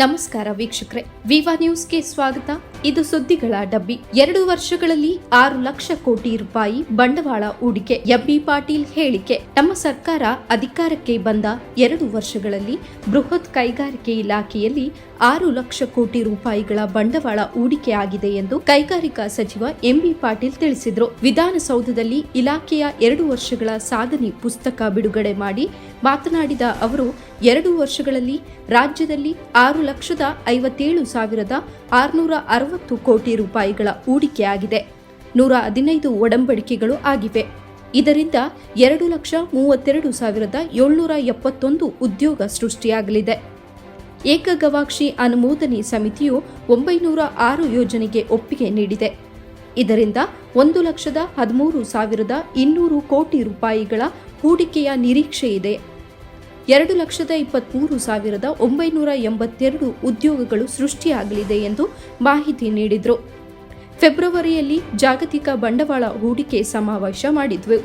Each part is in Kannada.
ನಮಸ್ಕಾರ ವೀಕ್ಷಕರೇ, ವಿವಾ ನ್ಯೂಸ್ಗೆ ಸ್ವಾಗತ. ಇದು ಸುದ್ದಿಗಳ ಡಬ್ಬಿ. ಎರಡು ವರ್ಷಗಳಲ್ಲಿ ಆರು ಲಕ್ಷ ಕೋಟಿ ರೂಪಾಯಿ ಬಂಡವಾಳ ಹೂಡಿಕೆ. ಎಂಬಿ ಪಾಟೀಲ್ ಹೇಳಿಕೆ. ನಮ್ಮ ಸರ್ಕಾರ ಅಧಿಕಾರಕ್ಕೆ ಬಂದ ಎರಡು ವರ್ಷಗಳಲ್ಲಿ ಬೃಹತ್ ಕೈಗಾರಿಕೆ ಇಲಾಖೆಯಲ್ಲಿ ಆರು ಲಕ್ಷ ಕೋಟಿ ರೂಪಾಯಿಗಳ ಬಂಡವಾಳ ಹೂಡಿಕೆ ಆಗಿದೆ ಎಂದು ಕೈಗಾರಿಕಾ ಸಚಿವ ಎಂಬಿ ಪಾಟೀಲ್ ತಿಳಿಸಿದರು. ವಿಧಾನಸೌಧದಲ್ಲಿ ಇಲಾಖೆಯ ಎರಡು ವರ್ಷಗಳ ಸಾಧನೆ ಪುಸ್ತಕ ಬಿಡುಗಡೆ ಮಾಡಿ ಮಾತನಾಡಿದ ಅವರು ಎರಡು ವರ್ಷಗಳಲ್ಲಿ ರಾಜ್ಯದಲ್ಲಿ ಆರು ಲಕ್ಷದ ಐವತ್ತೇಳು ಸಾವಿರದ ಆರುನೂರ ಅರವತ್ತು ಕೋಟಿ ರೂಪಾಯಿಗಳ ಹೂಡಿಕೆಯಾಗಿದೆ. ನೂರ ಹದಿನೈದು ಒಡಂಬಡಿಕೆಗಳು ಆಗಿವೆ. ಇದರಿಂದ ಎರಡು ಲಕ್ಷ ಮೂವತ್ತೆರಡು ಸಾವಿರದ ಏಳ್ನೂರ ಎಪ್ಪತ್ತೊಂದು ಉದ್ಯೋಗ ಸೃಷ್ಟಿಯಾಗಲಿದೆ. ಏಕಗವಾಕ್ಷಿ ಅನುಮೋದನೆ ಸಮಿತಿಯು ಒಂಬೈನೂರ ಆರು ಯೋಜನೆಗೆ ಒಪ್ಪಿಗೆ ನೀಡಿದೆ. ಇದರಿಂದ ಒಂದು ಲಕ್ಷದ ಹದಿಮೂರು ಸಾವಿರದ ಇನ್ನೂರು ಕೋಟಿ ರೂಪಾಯಿಗಳ ಹೂಡಿಕೆಯ ನಿರೀಕ್ಷೆ ಇದೆ ಎರಡು ಲಕ್ಷದ ಇಪ್ಪತ್ಮೂರು ಸಾವಿರದ ಒಂಬೈನೂರ ಎಂಬತ್ತೆರಡು ಉದ್ಯೋಗಗಳು ಸೃಷ್ಟಿಯಾಗಲಿದೆ ಎಂದು ಮಾಹಿತಿ ನೀಡಿದರು. ಫೆಬ್ರವರಿಯಲ್ಲಿ ಜಾಗತಿಕ ಬಂಡವಾಳ ಹೂಡಿಕೆ ಸಮಾವೇಶ ಮಾಡಿದ್ವು.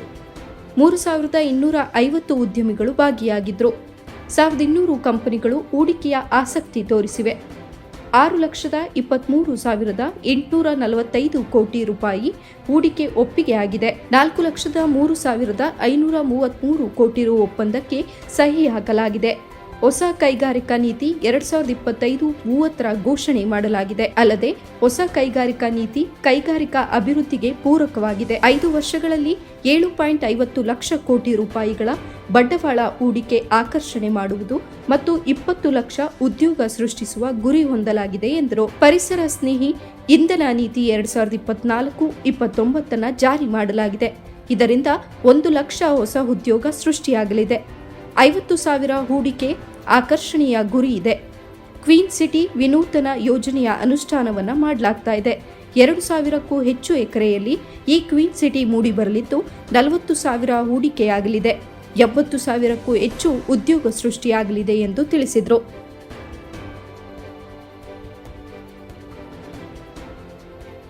ಮೂರು ಸಾವಿರದ ಇನ್ನೂರ ಐವತ್ತು ಉದ್ಯಮಿಗಳು ಭಾಗಿಯಾಗಿದ್ದರು ಸಾವಿರದ ಇನ್ನೂರು ಕಂಪನಿಗಳು ಹೂಡಿಕೆಯ ಆಸಕ್ತಿ ತೋರಿಸಿವೆ. ಆರು ಲಕ್ಷದ ಇಪ್ಪತ್ಮೂರು ಸಾವಿರದ ಎಂಟುನೂರ ನಲವತ್ತೈದು ಕೋಟಿ ರೂಪಾಯಿ ಹೂಡಿಕೆ ಒಪ್ಪಿಗೆಯಾಗಿದೆ ನಾಲ್ಕು ಲಕ್ಷದ ಮೂರು ಸಾವಿರದ ಐನೂರ ಮೂವತ್ತ್ಮೂರು ಕೋಟಿ ರು ಒಪ್ಪಂದಕ್ಕೆ ಸಹಿ ಹಾಕಲಾಗಿದೆ. ಹೊಸ ಕೈಗಾರಿಕಾ ನೀತಿ ಎರಡ್ ಸಾವಿರದ ಇಪ್ಪತ್ತೈದು ಮೂವತ್ತರ ಘೋಷಣೆ ಮಾಡಲಾಗಿದೆ. ಅಲ್ಲದೆ, ಹೊಸ ಕೈಗಾರಿಕಾ ನೀತಿ ಕೈಗಾರಿಕಾ ಅಭಿವೃದ್ಧಿಗೆ ಪೂರಕವಾಗಿದೆ. ಐದು ವರ್ಷಗಳಲ್ಲಿ ಏಳು ಪಾಯಿಂಟ್ ಐವತ್ತು ಲಕ್ಷ ಕೋಟಿ ರೂಪಾಯಿಗಳ ಬಂಡವಾಳ ಹೂಡಿಕೆ ಆಕರ್ಷಣೆ ಮಾಡುವುದು ಮತ್ತು ಇಪ್ಪತ್ತು ಲಕ್ಷ ಉದ್ಯೋಗ ಸೃಷ್ಟಿಸುವ ಗುರಿ ಹೊಂದಲಾಗಿದೆ ಎಂದರು. ಪರಿಸರ ಸ್ನೇಹಿ ಇಂಧನ ನೀತಿ ಎರಡ್ ಸಾವಿರದ ಇಪ್ಪತ್ನಾಲ್ಕು ಇಪ್ಪತ್ತೊಂಬತ್ತನ್ನ ಜಾರಿ ಮಾಡಲಾಗಿದೆ. ಇದರಿಂದ ಒಂದು ಲಕ್ಷ ಹೊಸ ಉದ್ಯೋಗ ಸೃಷ್ಟಿಯಾಗಲಿದೆ. ಐವತ್ತು ಸಾವಿರ ಹೂಡಿಕೆ ಆಕರ್ಷಣೀಯ ಗುರಿ ಇದೆ. ಕ್ವೀನ್ ಸಿಟಿ ವಿನೂತನ ಯೋಜನೆಯ ಅನುಷ್ಠಾನವನ್ನು ಮಾಡಲಾಗ್ತಾ ಇದೆ. ಎರಡು ಸಾವಿರಕ್ಕೂ ಹೆಚ್ಚು ಎಕರೆಯಲ್ಲಿ ಈ ಕ್ವೀನ್ ಸಿಟಿ ಮೂಡಿಬರಲಿದ್ದು ನಲವತ್ತು ಸಾವಿರ ಹೂಡಿಕೆಯಾಗಲಿದೆ. ಎಪ್ಪತ್ತು ಸಾವಿರಕ್ಕೂ ಹೆಚ್ಚು ಉದ್ಯೋಗ ಸೃಷ್ಟಿಯಾಗಲಿದೆ ಎಂದು ತಿಳಿಸಿದರು.